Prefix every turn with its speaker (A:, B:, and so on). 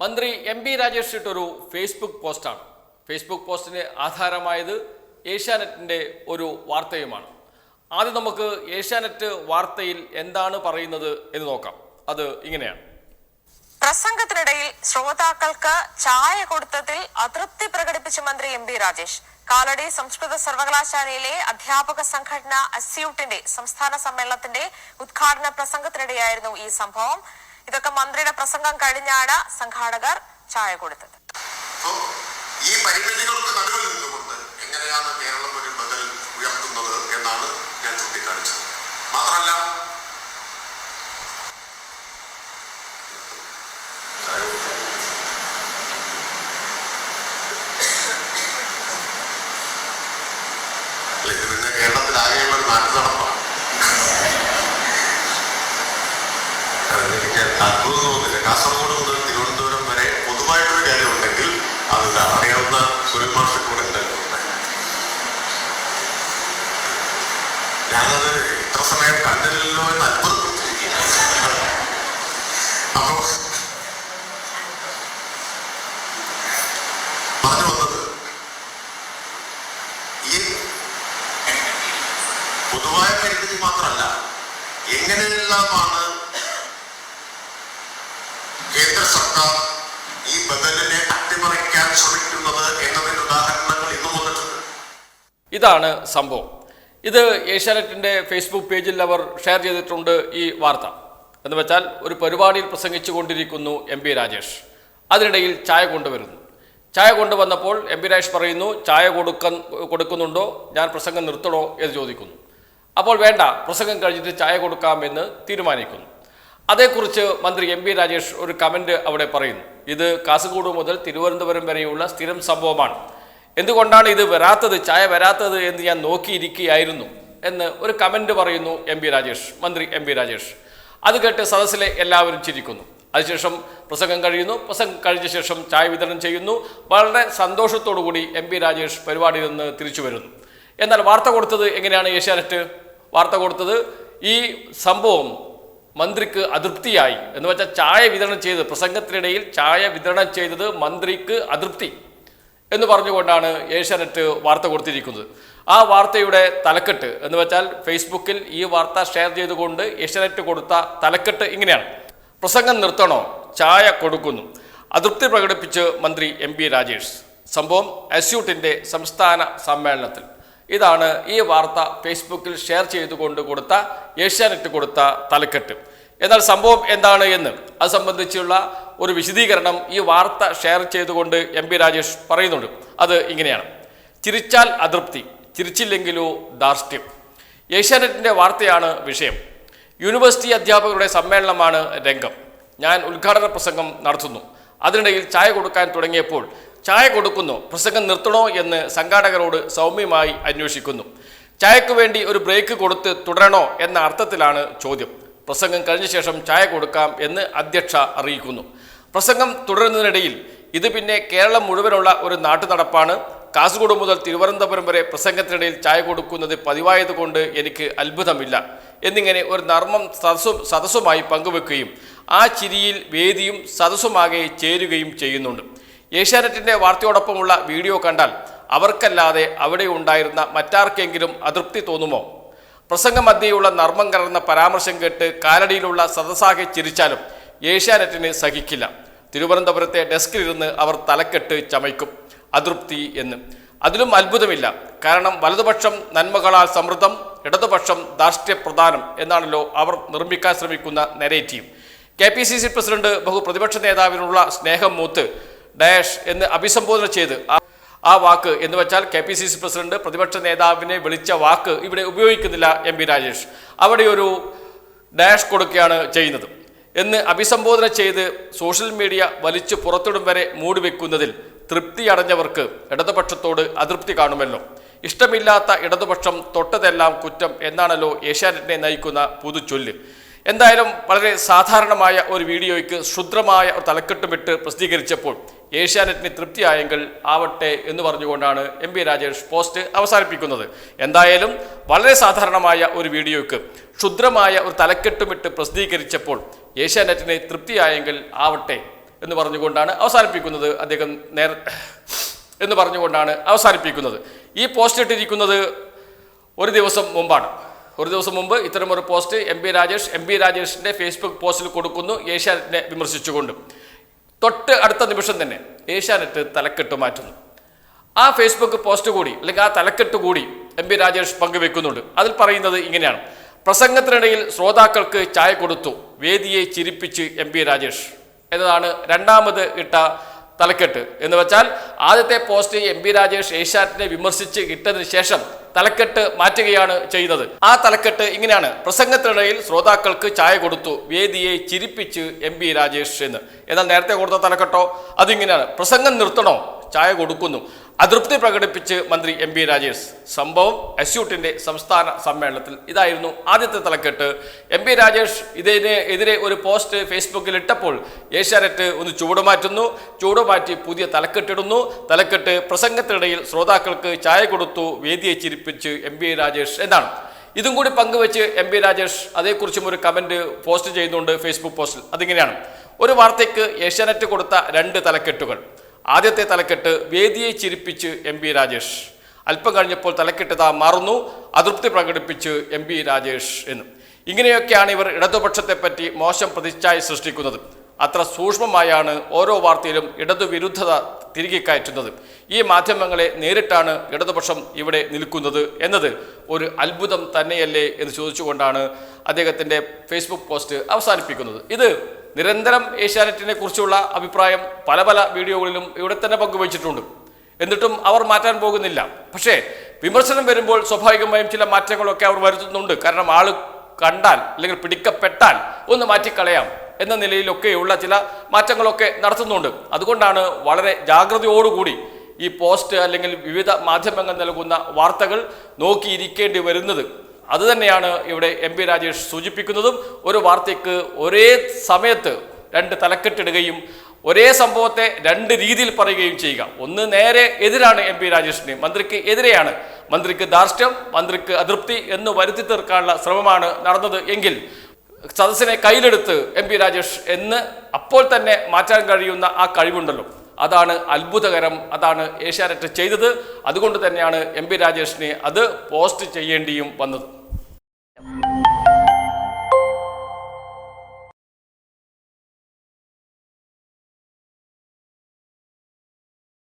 A: മന്ത്രി എം പി രാജേഷ് ഇട്ടൊരു ഫേസ്ബുക്ക് പോസ്റ്റാണ്. ഫേസ്ബുക്ക് പോസ്റ്റിന് ആധാരമായത് ഏഷ്യാനെറ്റിന്റെ ഒരു വാർത്തയുമാണ്. ആദ്യം നമുക്ക് ഏഷ്യാനെറ്റ് വാർത്തയിൽ എന്താണ് പറയുന്നത് എന്ന് നോക്കാം. അത് ഇങ്ങനെയാണ്.
B: പ്രസംഗത്തിനിടയിൽ ശ്രോതാക്കൾക്ക് ചായ കൊടുത്തതിൽ അതൃപ്തി പ്രകടിപ്പിച്ച മന്ത്രി എം ബി രാജേഷ്. കാലടി സംസ്കൃത സർവകലാശാലയിലെ അധ്യാപക സംഘടന അസ്യൂട്ടിന്റെ സംസ്ഥാന സമ്മേളനത്തിന്റെ ഉദ്ഘാടന പ്രസംഗത്തിനിടെയായിരുന്നു ഈ സംഭവം. ഇതൊക്കെ മന്ത്രിയുടെ പ്രസംഗം കഴിഞ്ഞാണ് സംഘാടകർ ചായ കൊടുത്തത്.
C: ഈ നടുവിൽ നിന്നുകൊണ്ട് എങ്ങനെയാണ് ഉയർത്തുന്നത് എന്നാണ് മാത്രമല്ല കേരളത്തിലാകെയുള്ള ഒരു നാട്ടു നടപ്പാണ് കാരണം എനിക്ക് അത്ഭുതം തോന്നുന്നില്ല കാസർഗോഡ് മുതൽ തിരുവനന്തപുരം വരെ പൊതുവായിട്ടൊരു കാര്യം ഉണ്ടെങ്കിൽ അത്. അറിയാവുന്ന സുരേഷ് മാഷ് കൂടെ ഞാനത് ഇത്ര സമയം കണ്ടില്ലല്ലോ എന്ന് അപ്പോ പറഞ്ഞു ഈ പൊതുവായ പരിമിതി മാത്രമല്ല എങ്ങനെയെല്ലാമാണ് സർക്കാർ ഈ ബദലിനെ അട്ടിമറിക്കാൻ ശ്രമിക്കുന്നത് എന്നതിന്റെ ഉദാഹരണങ്ങൾ ഇന്നും വന്നിട്ടുണ്ട്.
A: ഇതാണ് സംഭവം. ഇത് ഏഷ്യാനെറ്റിന്റെ ഫേസ്ബുക്ക് പേജിൽ അവർ ഷെയർ ചെയ്തിട്ടുണ്ട് ഈ വാർത്ത. എന്ന് വെച്ചാൽ ഒരു പരിപാടിയിൽ പ്രസംഗിച്ചു കൊണ്ടിരിക്കുന്നു എം പി രാജേഷ്. അതിനിടയിൽ ചായ കൊണ്ടുവരുന്നു. ചായ കൊണ്ടുവന്നപ്പോൾ എം പി രാജേഷ് പറയുന്നു ചായ കൊടുക്ക കൊടുക്കുന്നുണ്ടോ? ഞാൻ പ്രസംഗം നിർത്തണോ? എന്ന് ചോദിക്കുന്നു. അപ്പോൾ വേണ്ട പ്രസംഗം കഴിഞ്ഞിട്ട് ചായ കൊടുക്കാമെന്ന് തീരുമാനിക്കുന്നു. അതേക്കുറിച്ച് മന്ത്രി എം പി രാജേഷ് ഒരു കമന്റ് അവിടെ പറയുന്നു. ഇത് കാസർഗോഡ് മുതൽ തിരുവനന്തപുരം വരെയുള്ള സ്ഥിരം സംഭവമാണ്. എന്തുകൊണ്ടാണ് ഇത് വരാത്തത്? ചായ വരാത്തത് എന്ന് ഞാൻ നോക്കിയിരിക്കുകയായിരുന്നു എന്ന് ഒരു കമന്റ് പറയുന്നു എം പി രാജേഷ് മന്ത്രി എം പി രാജേഷ്. അത് കേട്ട് സദസ്സിലെ എല്ലാവരും ചിരിക്കുന്നു. അതിനുശേഷം പ്രസംഗം കഴിയുന്നു. പ്രസംഗം കഴിഞ്ഞ ശേഷം ചായ വിതരണം ചെയ്യുന്നു. വളരെ സന്തോഷത്തോടു കൂടി എം പി രാജേഷ് പരിപാടിയിൽ നിന്ന് തിരിച്ചു വരുന്നു. എന്നാൽ വാർത്ത കൊടുത്തത് എങ്ങനെയാണ് ഏഷ്യാനെറ്റ്? വാർത്ത കൊടുത്തത് ഈ സംഭവം മന്ത്രിക്ക് അതൃപ്തിയായി. എന്ന് വെച്ചാൽ ചായ വിതരണം ചെയ്ത് പ്രസംഗത്തിനിടയിൽ ചായ വിതരണം ചെയ്തത് മന്ത്രിക്ക് അതൃപ്തി എന്ന് പറഞ്ഞുകൊണ്ടാണ് ഏഷ്യാനെറ്റ് വാർത്ത കൊടുത്തിരിക്കുന്നത്. ആ വാർത്തയുടെ തലക്കെട്ട് എന്ന് വെച്ചാൽ ഫേസ്ബുക്കിൽ ഈ വാർത്ത ഷെയർ ചെയ്തുകൊണ്ട് ഏഷ്യാനെറ്റ് കൊടുത്ത തലക്കെട്ട് ഇങ്ങനെയാണ്. പ്രസംഗം നിർത്തണോ? ചായ കൊടുക്കുന്നു. അതൃപ്തി പ്രകടിപ്പിച്ച് മന്ത്രി എം രാജേഷ്. സംഭവം അസ്യൂട്ടിന്റെ സംസ്ഥാന സമ്മേളനത്തിൽ. ഇതാണ് ഈ വാർത്ത ഫേസ്ബുക്കിൽ ഷെയർ ചെയ്തുകൊണ്ട് കൊടുത്ത ഏഷ്യാനെറ്റ് കൊടുത്ത തലക്കെട്ട്. എന്നാൽ സംഭവം എന്താണ് എന്ന് അത് സംബന്ധിച്ചുള്ള ഒരു വിശദീകരണം ഈ വാർത്ത ഷെയർ ചെയ്തുകൊണ്ട് എം പി രാജേഷ് പറയുന്നുണ്ട്. അത് ഇങ്ങനെയാണ്. ചിരിച്ചാൽ അതൃപ്തി ചിരിച്ചില്ലെങ്കിലോ ധാർഷ്ട്യം. ഏഷ്യാനെറ്റിന്റെ വാർത്തയാണ് വിഷയം. യൂണിവേഴ്സിറ്റി അധ്യാപകരുടെ സമ്മേളനമാണ് രംഗം. ഞാൻ ഉദ്ഘാടന പ്രസംഗം നടത്തുന്നു. അതിനിടയിൽ ചായ കൊടുക്കാൻ തുടങ്ങിയപ്പോൾ ചായ കൊടുക്കുന്നു പ്രസംഗം നിർത്തണോ എന്ന് സംഘാടകരോട് സൗമ്യമായി അന്വേഷിക്കുന്നു. ചായക്ക് വേണ്ടി ഒരു ബ്രേക്ക് കൊടുത്ത് തുടരണോ എന്ന അർത്ഥത്തിലാണ് ചോദ്യം. പ്രസംഗം കഴിഞ്ഞ ശേഷം ചായ കൊടുക്കാം എന്ന് അധ്യക്ഷ അറിയിക്കുന്നു. പ്രസംഗം തുടരുന്നതിനിടയിൽ ഇത് പിന്നെ കേരളം മുഴുവനുള്ള ഒരു നാട്ടുനടപ്പാണ്. കാസർഗോഡ് മുതൽ തിരുവനന്തപുരം വരെ പ്രസംഗത്തിനിടയിൽ ചായ കൊടുക്കുന്നത് പതിവായതുകൊണ്ട് എനിക്ക് അത്ഭുതമില്ല. എന്നിങ്ങനെ ഒരു നർമ്മം സദസ്സും സദസ്സുമായി പങ്കുവെക്കുകയും ആ ചിരിയിൽ വേദിയും സദസ്സുമാകെ ചേരുകയും ചെയ്യുന്നുണ്ട്. ഏഷ്യാനെറ്റിന്റെ വാർത്തയോടൊപ്പമുള്ള വീഡിയോ കണ്ടാൽ അവർക്കല്ലാതെ അവിടെ ഉണ്ടായിരുന്ന മറ്റാർക്കെങ്കിലും അതൃപ്തി തോന്നുമോ? പ്രസംഗമധ്യയുള്ള നർമ്മം കലർന്ന പരാമർശം കേട്ട് കാലടിയിലുള്ള സദസ്സാകെ ചിരിച്ചാലും ഏഷ്യാനെറ്റിന് സഹിക്കില്ല. തിരുവനന്തപുരത്തെ ഡെസ്കിലിരുന്ന് അവർ തലക്കെട്ട് ചമയ്ക്കും. അതൃപ്തി എന്ന്. അതിലും അത്ഭുതമില്ല. കാരണം വലതുപക്ഷം നന്മകളാൽ സമൃദ്ധം ഇടതുപക്ഷം ധാർഷ്ട്യപ്രധാനം എന്നാണല്ലോ അവർ നിർമ്മിക്കാൻ ശ്രമിക്കുന്ന narrative K P C C president ബഹുപ്രതിപക്ഷ നേതാവിനുള്ള സ്നേഹം മൂത്ത് ഡാഷ് എന്ന് അഭിസംബോധന ചെയ്ത് ആ- വാക്ക് എന്ന് വെച്ചാൽ K P C C president പ്രതിപക്ഷ നേതാവിനെ വിളിച്ച വാക്ക് ഇവിടെ ഉപയോഗിക്കുന്നില്ല എം പി രാജേഷ്. അവിടെ ഒരു ഡാഷ് കൊടുക്കുകയാണ് ചെയ്യുന്നത്. എന്ന് അഭിസംബോധന ചെയ്ത് സോഷ്യൽ മീഡിയ വലിച്ചു പുറത്തിടും വരെ മൂടിവെക്കുന്നതിൽ തൃപ്തി അടഞ്ഞവർക്ക് ഇടതുപക്ഷത്തോട് അതൃപ്തി കാണുമല്ലോ. ഇഷ്ടമില്ലാത്ത ഇടതുപക്ഷം തൊട്ടതെല്ലാം കുറ്റം എന്നാണല്ലോ ഏഷ്യാനെറ്റിനെ നയിക്കുന്ന പുതുചൊല്ല്. എന്തായാലും വളരെ സാധാരണമായ ഒരു വീഡിയോയ്ക്ക് ക്ഷുദ്രമായ ഒരു തലക്കെട്ടുമിട്ട് പ്രസിദ്ധീകരിച്ചപ്പോൾ ഏഷ്യാനെറ്റിന് തൃപ്തിയായെങ്കിൽ ആവട്ടെ എന്ന് പറഞ്ഞുകൊണ്ടാണ് എം പി രാജേഷ് പോസ്റ്റ് അവസാനിപ്പിക്കുന്നത്. എന്തായാലും വളരെ സാധാരണമായ ഒരു വീഡിയോയ്ക്ക് ക്ഷുദ്രമായ ഒരു തലക്കെട്ടുമിട്ട് പ്രസിദ്ധീകരിച്ചപ്പോൾ ഏഷ്യാനെറ്റിന് തൃപ്തിയായെങ്കിൽ ആവട്ടെ എന്ന് പറഞ്ഞുകൊണ്ടാണ് അവസാനിപ്പിക്കുന്നത് അദ്ദേഹം നേർ എന്ന് പറഞ്ഞുകൊണ്ടാണ് അവസാനിപ്പിക്കുന്നത്. ഈ പോസ്റ്റ് ഇട്ടിരിക്കുന്നത് ഒരു ദിവസം മുമ്പാണ്. ഒരു ദിവസം മുമ്പ് ഇത്തരമൊരു post M P Rajesh M P രാജേഷിന്റെ ഫേസ്ബുക്ക് പോസ്റ്റിൽ കൊടുക്കുന്നു. ഏഷ്യാനെറ്റിനെ വിമർശിച്ചുകൊണ്ട്. തൊട്ട് അടുത്ത നിമിഷം തന്നെ ഏഷ്യാനെറ്റ് തലക്കെട്ട് മാറ്റുന്നു. ആ ഫേസ്ബുക്ക് പോസ്റ്റ് കൂടി അല്ലെങ്കിൽ ആ തലക്കെട്ട് കൂടി എം പി രാജേഷ് പങ്കുവെക്കുന്നുണ്ട്. അതിൽ പറയുന്നത് ഇങ്ങനെയാണ്. പ്രസംഗത്തിനിടയിൽ ശ്രോതാക്കൾക്ക് ചായ കൊടുത്തു. വേദിയെ ചിരിപ്പിച്ച് എം പി രാജേഷ്. എന്നതാണ് രണ്ടാമത് ഇട്ട തലക്കെട്ട്. എന്ന് വെച്ചാൽ ആദ്യത്തെ പോസ്റ്റ് എം പി രാജേഷ് ഏഷ്യാറ്റിനെ വിമർശിച്ച് ഇട്ടതിന് ശേഷം തലക്കെട്ട് മാറ്റുകയാണ് ചെയ്യുന്നത് ആ തലക്കെട്ട് ഇങ്ങനെയാണ്. പ്രസംഗത്തിനിടയിൽ ശ്രോതാക്കൾക്ക് ചായ കൊടുത്തു. വേദിയെ ചിരിപ്പിച്ച് എം പി രാജേഷ് എന്ന്. എന്നാൽ നേരത്തെ കൊടുത്ത തലക്കെട്ടോ? അതിങ്ങനെയാണ്. പ്രസംഗം നിർത്തണോ? ചായ കൊടുക്കുന്നു. അതൃപ്തി പ്രകടിപ്പിച്ച് മന്ത്രി എം പി രാജേഷ്. സംഭവം അസ്യൂട്ടിന്റെ സംസ്ഥാന സമ്മേളനത്തിൽ ഇതായിരുന്നു ആദ്യത്തെ തലക്കെട്ട്. എം പി രാജേഷ് ഇതിന് എതിരെ ഒരു പോസ്റ്റ് ഫേസ്ബുക്കിൽ ഇട്ടപ്പോൾ ഏഷ്യാനെറ്റ് ഒന്ന് ചൂടുമാറ്റുന്നു ചൂടുമാറ്റി പുതിയ തലക്കെട്ടിടുന്നു തലക്കെട്ട് പ്രസംഗത്തിനിടയിൽ ശ്രോതാക്കൾക്ക് ചായ കൊടുത്തു വേദിയെ ചിരിപ്പിച്ച് എം പി രാജേഷ് എന്നാണ്. ഇതും കൂടി പങ്കുവെച്ച് എം പി രാജേഷ് അതേക്കുറിച്ചും ഒരു കമന്റ് പോസ്റ്റ് ചെയ്യുന്നുണ്ട് ഫേസ്ബുക്ക് പോസ്റ്റിൽ. അതിങ്ങനെയാണ്. ഒരു വാർത്തയ്ക്ക് ഏഷ്യാനെറ്റ് കൊടുത്ത രണ്ട് തലക്കെട്ടുകൾ. ആദ്യത്തെ തലക്കെട്ട് വേദിയെ ചിരിപ്പിച്ച് എം പി രാജേഷ്. അല്പം കഴിഞ്ഞപ്പോൾ തലക്കെട്ട് മാറുന്നു. അതൃപ്തി പ്രകടിപ്പിച്ച് എം പി രാജേഷ് എന്ന്. ഇങ്ങനെയൊക്കെയാണ് ഇവർ ഇടതുപക്ഷത്തെ പറ്റി മോശം പ്രതിച്ഛായ സൃഷ്ടിക്കുന്നത്. അത്ര സൂക്ഷ്മമായാണ് ഓരോ വാർത്തയിലും ഇടതുവിരുദ്ധത തിരികെ കയറ്റുന്നത് ഈ മാധ്യമങ്ങളെ നേരിട്ടാണ് ഇടതുപക്ഷം ഇവിടെ നിൽക്കുന്നത് എന്നത് ഒരു അത്ഭുതം തന്നെയല്ലേ എന്ന് ചോദിച്ചുകൊണ്ടാണ് അദ്ദേഹത്തിന്റെ ഫേസ്ബുക്ക് പോസ്റ്റ് അവസാനിപ്പിക്കുന്നത്. ഇത് നിരന്തരം ഏഷ്യാനെറ്റിനെ കുറിച്ചുള്ള അഭിപ്രായം പല പല വീഡിയോകളിലും ഇവിടെ തന്നെ പങ്കുവച്ചിട്ടുണ്ട്. എന്നിട്ടും അവർ മാറ്റാൻ പോകുന്നില്ല. പക്ഷേ വിമർശനം വരുമ്പോൾ സ്വാഭാവികമായും ചില മാറ്റങ്ങളൊക്കെ അവർ വരുത്തുന്നുണ്ട്. കാരണം ആൾ കണ്ടാൽ അല്ലെങ്കിൽ പിടിക്കപ്പെട്ടാൽ ഒന്ന് മാറ്റിക്കളയാം എന്ന നിലയിലൊക്കെയുള്ള ചില മാറ്റങ്ങളൊക്കെ നടത്തുന്നുണ്ട്. അതുകൊണ്ടാണ് വളരെ ജാഗ്രതയോടുകൂടി ഈ പോസ്റ്റ് അല്ലെങ്കിൽ വിവിധ മാധ്യമങ്ങൾ നൽകുന്ന വാർത്തകൾ നോക്കിയിരിക്കേണ്ടി വരുന്നത്. അതുതന്നെയാണ് ഇവിടെ എം പി രാജേഷ് സൂചിപ്പിക്കുന്നതും. ഒരു വാർത്തയ്ക്ക് ഒരേ സമയത്ത് രണ്ട് തലക്കെട്ടിടുകയും ഒരേ സംഭവത്തെ രണ്ട് രീതിയിൽ പറയുകയും ചെയ്യുക. ഒന്ന് നേരെ എതിരാണ് എം പി രാജേഷിന്. മന്ത്രിക്ക് എതിരെയാണ്. മന്ത്രിക്ക് ധാർഷ്ട്യം മന്ത്രിക്ക് അതൃപ്തി എന്ന് വരുത്തി തീർക്കാനുള്ള ശ്രമമാണ് നടന്നത് എങ്കിൽ സദസ്സിനെ കയ്യിലെടുത്ത് എം പി രാജേഷ് എന്ന് അപ്പോൾ തന്നെ മാറ്റാൻ കഴിയുന്ന ആ കഴിവുണ്ടല്ലോ. അതാണ് അത്ഭുതകരം. അതാണ് ഏഷ്യാനെറ്റ് ചെയ്തത്. അതുകൊണ്ട് തന്നെയാണ് എം പി രാജേഷിനെ അത് പോസ്റ്റ് ചെയ്യേണ്ടിയും വന്നത്.